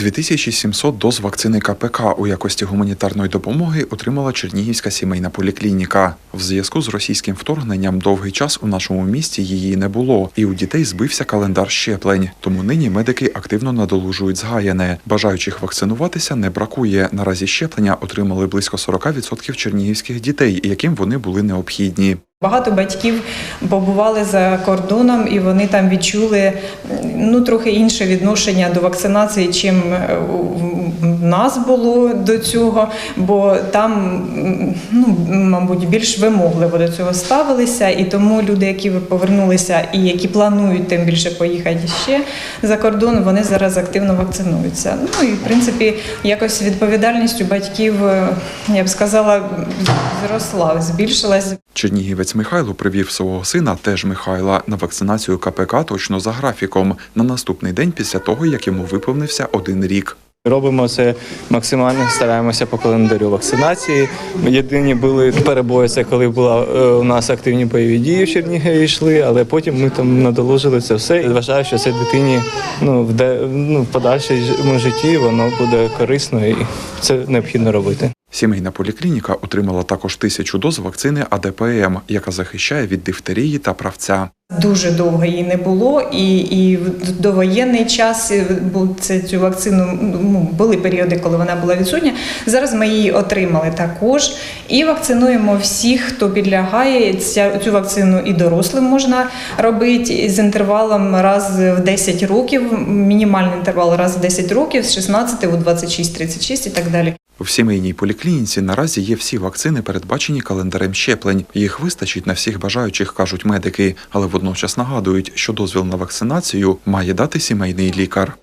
2700 доз вакцини КПК у якості гуманітарної допомоги отримала Чернігівська сімейна поліклініка. В зв'язку з російським вторгненням довгий час у нашому місті її не було, і у дітей збився календар щеплень. Тому нині медики активно надолужують згаяне. Бажаючих вакцинуватися не бракує. Наразі щеплення отримали близько 40% чернігівських дітей, яким вони були необхідні. Багато батьків побували за кордоном і вони там відчули ну трохи інше відношення до вакцинації, чим е, нас було до цього, бо там, ну мабуть, більш вимогливо до цього ставилися, і тому люди, які повернулися і які планують тим більше поїхати ще за кордон, вони зараз активно вакцинуються. Ну і в принципі, якось відповідальність у батьків, е, я б сказала, зросла, збільшилась. Чернігівець Михайло привів свого сина, теж Михайла, на вакцинацію КПК точно за графіком на наступний день після того, як йому виповнився один рік. Робимо це максимально, стараємося по календарю вакцинації. Єдині були перебої, це коли була е, у нас активні бойові дії в Чернігові йшли, але потім ми там надолужили це все. І вважаю, що це дитині ну, в, де, ну, в подальшому житті воно буде корисно і це необхідно робити. Сімейна поліклініка отримала також тисячу доз вакцини АДПМ, яка захищає від дифтерії та правця. Дуже довго її не було, і, і в довоєнний час це цю вакцину ну, були періоди, коли вона була відсутня. Зараз ми її отримали також і вакцинуємо всіх, хто підлягає. Ця, цю вакцину і дорослим можна робити з інтервалом раз в 10 років, мінімальний інтервал раз в 10 років, з 16 у 26-36 і так далі. В сімейній поліклініці наразі є всі вакцини, передбачені календарем щеплень. Їх вистачить на всіх бажаючих, кажуть медики, але водночас нагадують, що дозвіл на вакцинацію має дати сімейний лікар.